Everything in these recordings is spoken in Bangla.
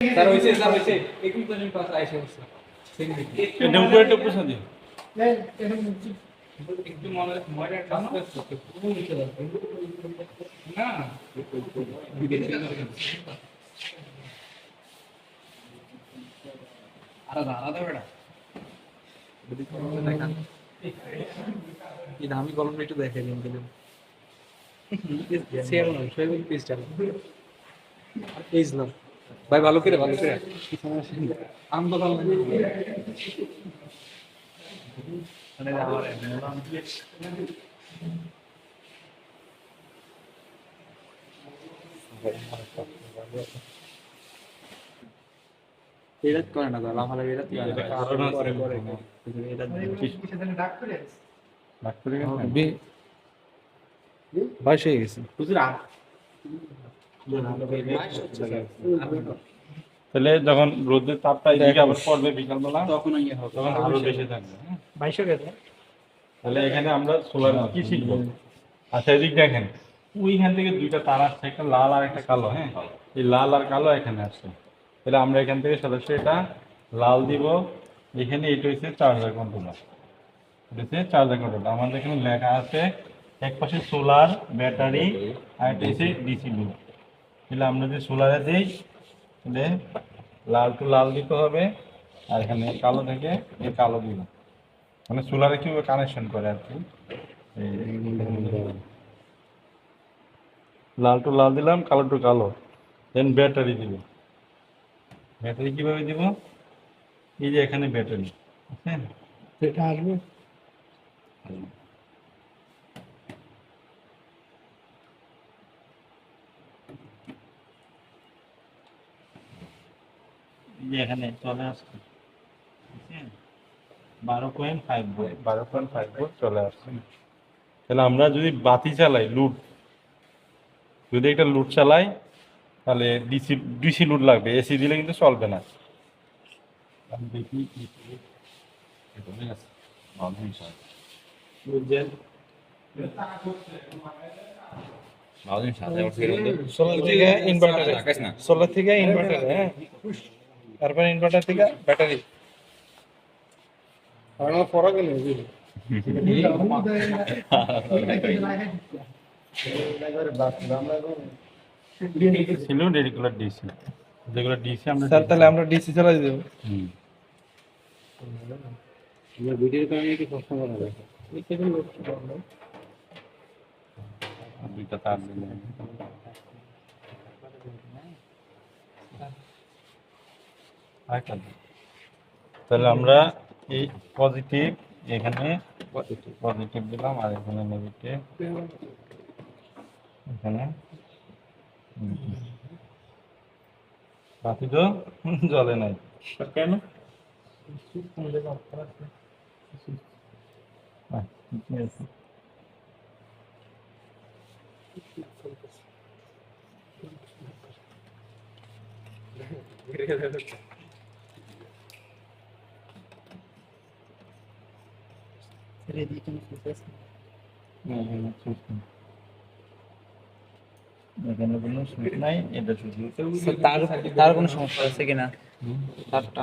স্যার হয়েছে স্যার হয়েছে একটু পর্যন্ত কথা এসে হচ্ছে এটা উপরে একটু পুষা দিও একটু মনে মনে কাজ করতে না। আলাদা আলাদা বেড়া এই দামি কলম একটু দেখে দিন দিলেন না পেজ না ভাই ভালো করে ভালো করে। আম তো ভালো এটা করে না। আমার। করে গেছে? বয়স গেছে। তাহলে যখন রোদের তাপটা এদিকে আবার পড়বে বিকালবেলা তখন ইয়ে হবে। তখন আরও বেশি থাকবে হ্যাঁ? বাইশে গেছে? তাহলে এখানে আমরা সোলার কি শিখব? আচ্ছা এদিক দেখেন ওইখান থেকে দুইটা তার আসছে একটা লাল আর একটা কালো হ্যাঁ? এই লাল আর কালো এখানে আসছে। তাহলে আমরা এখান থেকে সরাসরি এটা লাল দিব। এখানে এটা হচ্ছে চার্জার কন্ট্রোলার। এটা হচ্ছে চার্জার কন্ট্রোলার। আমাদের এখানে লেখা আছে এক পাশে সোলার ব্যাটারি আর এটা হচ্ছে ডিসি তাহলে আমরা যদি সোলারে দিই তাহলে লাল টু লাল দিতে হবে, আর এখানে কালো থেকে এই কালো দিব মানে সোলারে কীভাবে কানেকশন করে আর কি? লাল টু লাল দিলাম, কালো টু কালো দেন ব্যাটারি দিব। ব্যাটারি কীভাবে দিব? এই যে এখানে ব্যাটারি এটা আসবে। যে এখানে চলে আসছে বারো পয়েন্ট ফাইভ ভোল্ট বারো পয়েন্ট ফাইভ ভোল্ট চলে আসছে। তাহলে আমরা যদি বাতি চালাই লুট যদি একটা লুট চালাই তাহলে ডিসি ডিসি লুট লাগবে এসি দিলে কিন্তু চলবে না। দেখি সোলার থেকে ইনভার্টারে সোলার থেকে ইনভার্টারে হ্যাঁ। তারপর ইনভার্টার থেকে ব্যাটারি আর আমার পড়া গেল ছিল রেগুলার ডিসি যেগুলো ডিসি আমরা স্যার তাহলে আমরা ডিসি চালাই দেবো হুম। ভিডিওর কারণে কি প্রশ্ন করা যায় আর দুইটা তার দিলে আরেকটা তাহলে আমরা এই পজিটিভ এখানে পজিটিভ দিলাম আর এখানে নেগেটিভ এখানে। বাতি তো জলে নাই। কেন? আহ, ঠিকই আছে। না, এখানে সুইচ কোনো সুইচ নাই এটা শুধু তার তার কোনো সমস্যা আছে কিনা? তারটা।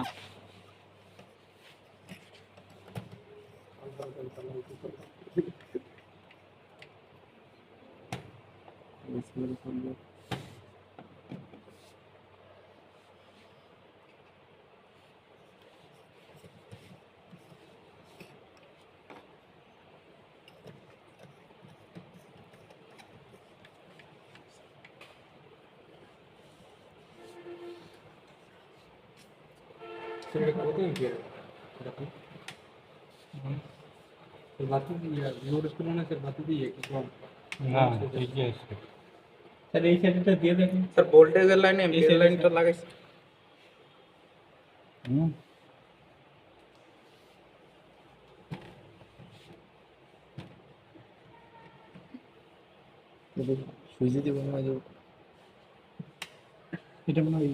বাতি দিয়ে নোটিস করুন না স্যার বাতি দিয়ে একটু কম না ঠিকই আছে স্যার এই সাইডটা দিয়ে দেখুন স্যার ভোল্টেজের লাইনে এমপিএর লাইনটা লাগাইছে হুম সুইচে দিব না যে এটা মনে হয়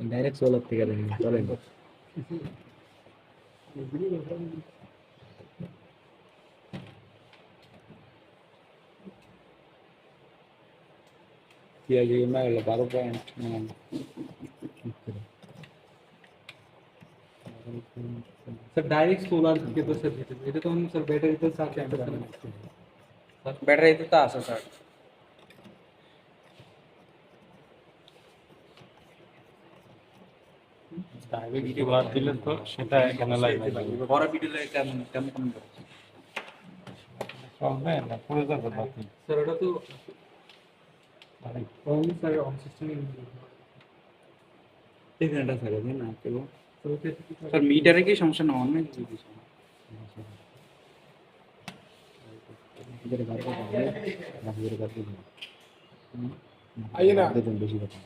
डायरेक्ट सोलर पे करेंगे चलेंगे ये ये मैं have बारो पॉइंट मैं सर डायरेक्ट सोलर के तो सर ये तो हम सर बैटरी तो साथ में बैटरी तो था सर লাইভে ভিডিও দিলে তো? সেটা এখানে লাইভ বড় কেমন কেমন কেমন স্যার ওটা তো মানে কোন ঠিক না না কেবল। মিটারে কি সমস্যা না অন্য কিছু আইয়ে না। বেশি কথা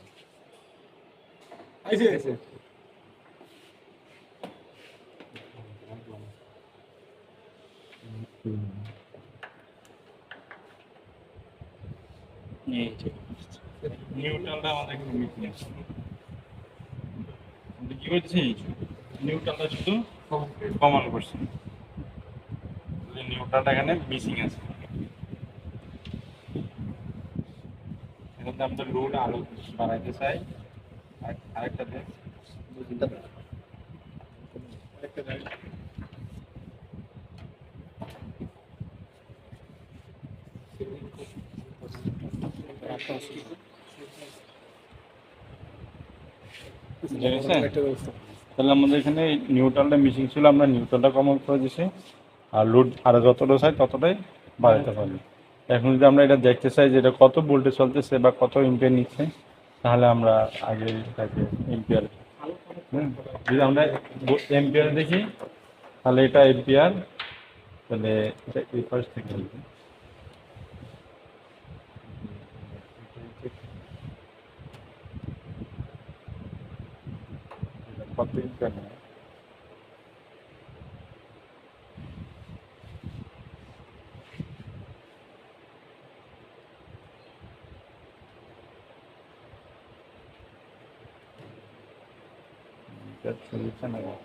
ऐसे নিউট্রালটা আমাদের একটু মিসিং আছে কি করছি? নিউট্রালটা শুধু কমান করছি। নিউট্রালটা এখানে মিসিং আছে। এখানে আমরা লোড আরও বাড়াইতে চাই। আর- আরেকটা দেখ। আরেকটা দেখ। জেনেছেন? তাহলে আমাদের এখানে নিউট্রালটা মিসিং ছিল, আমরা নিউট্রালটা কমন করে দিছি। আর লোড আরও যতটা চাই ততটাই বাড়াতে পারি এখন যদি আমরা এটা দেখতে চাই যে এটা কত ভোল্টেজ চলতেছে বা কত এম্পিয়ার নিচ্ছে, তাহলে আমরা আগে এটাকে এম্পিয়ার যদি আমরা এম্পিয়ার দেখি, তাহলে এটা এম্পিয়ার তাহলে এটা এই পাশ থেকে লিখি। কত এম্পিয়ার নেয় That solution I got.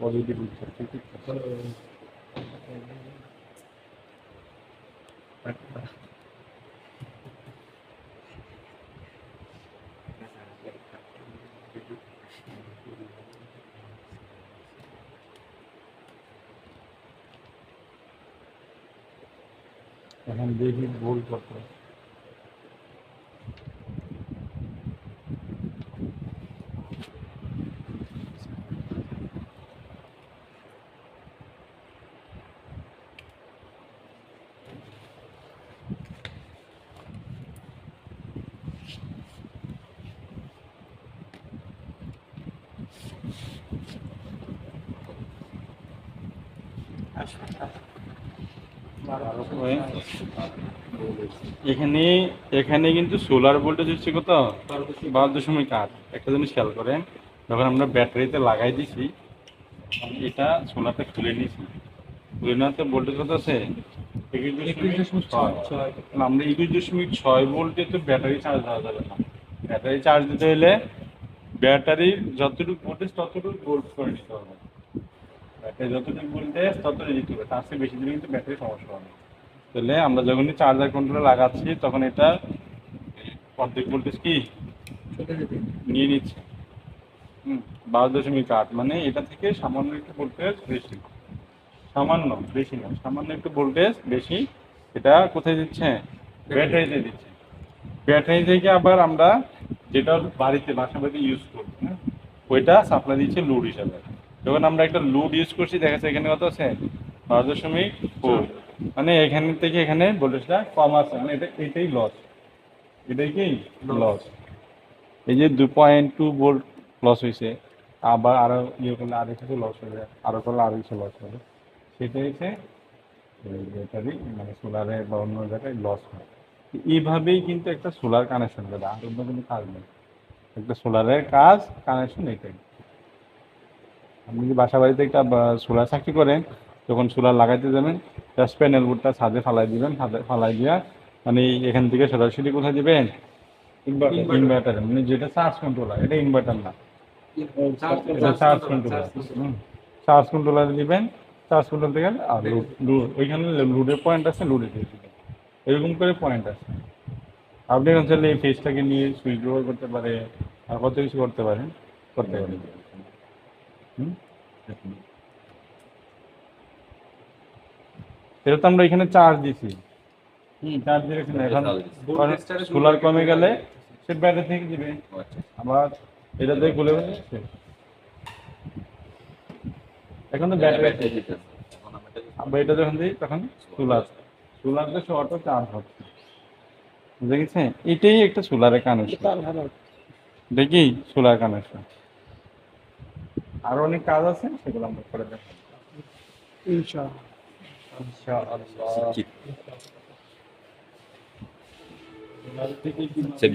Positive certificate. এখন দেখি ভুল কত এখানে এখানে কিন্তু সোলার ভোল্টেজ হচ্ছে কত? বারো দশমিক আট। একটা জিনিস খেয়াল করেন, যখন আমরা ব্যাটারিতে লাগাই দিছি, এটা সোলারটা খুলে নিয়েছি। খুলে নেওয়াতে ভোল্টেজ কত আছে? আমরা একুশ দশমিক ছয় ভোল্টে তো ব্যাটারি চার্জ দেওয়া যাবে না। ব্যাটারি চার্জ দিতে হলে ব্যাটারির যতটুকু ভোল্টেজ ততটুকু ভোল্ট করে নিতে হবে। ব্যাটারি যতটুকু ভোল্টেজ ততটুকু দিতে হবে। তার চেয়ে বেশি দিলে কিন্তু ব্যাটারি সমস্যা হবে। তাহলে আমরা যখনই চার্জার কন্ট্রোলে লাগাচ্ছি তখন এটা অর্ধেক ভোল্টেজ কি? নিয়ে নিচ্ছে। হুম বারো দশমিক আট। মানে এটা থেকে সামান্য একটু ভোল্টেজ বেশি। সামান্য বেশি না সামান্য একটু ভোল্টেজ বেশি। এটা কোথায় দিচ্ছে? ব্যাটারিতে দিচ্ছে। ব্যাটারি থেকে আবার আমরা যেটা বাড়িতে বাসা বাড়িতে ইউজ করব হ্যাঁ ওইটা সাপ্লাই দিচ্ছে লোড হিসাবে। যখন আমরা একটা লুড ইউজ করছি দেখা যাচ্ছে এখানে কত আছে? বারো দশমিক ফোর মানে এখান থেকে এখানে ভোল্টেজটা কম আছে মানে এটা এটাই লস এটাই কি? লস এই যে দু পয়েন্ট টু ভোল্ট লস হয়েছে আবার আরও ইয়ে করলে আরও কিছু লস হবে আরও করলে আরও কিছু লস হবে সেটা হচ্ছে ব্যাটারি মানে সোলারে বা অন্য জায়গায় লস হয়। এইভাবেই কিন্তু একটা সোলার কানেকশন করে আর অন্য কোনো কাজ নেই। একটা সোলারের কাজ কানেকশন এটাই। আপনি যদি বাসা বাড়িতে একটা সোলার চাকরি করেন যখন সোলার লাগাইতে যাবেন জাস্ট প্যানেল বোর্ডটা ছাদে ফালাই দিবেন ছাদে ফালাই দিয়া মানে এখান থেকে সরাসরি কোথায় দিবেন? ইনভার্টার মানে যেটা চার্জ কন্ট্রোলার এটা ইনভার্টার না। এটা চার্জ কন্ট্রোলার চার্জ কন্ট্রোলার দিবেন চার্জ কন্ট্রোল গেলে আর ওইখানে লুডের পয়েন্ট আছে লুডে দিয়ে দিবে এরকম করে পয়েন্ট আছে। আপনি এখন চাইলে এই ফেসটাকে নিয়ে সুইচ ব্যবহার করতে পারে আর কত কিছু করতে পারেন করতে পারেন। এটা তো আমরা এখানে চার্জ দিছি। হুম। চার্জ দিয়ে এখানে এখন সোলার কমে গেলে সে ব্যাটারি থেকে দিবে। আবার এটা দিয়ে খুলে। এখন তো ব্যাটারি আবার এটা যখন দিই তখন সোলার সোলার দিয়ে অটো চার্জ হচ্ছে বুঝে গেছে এটাই একটা সোলারের কানেকশন দেখি সোলার কানেকশন আরও অনেক কাজ আছে সেগুলো আমরা করে দেখাবো ইনশাআল্লাহ। সোলার থেকে কি সেভ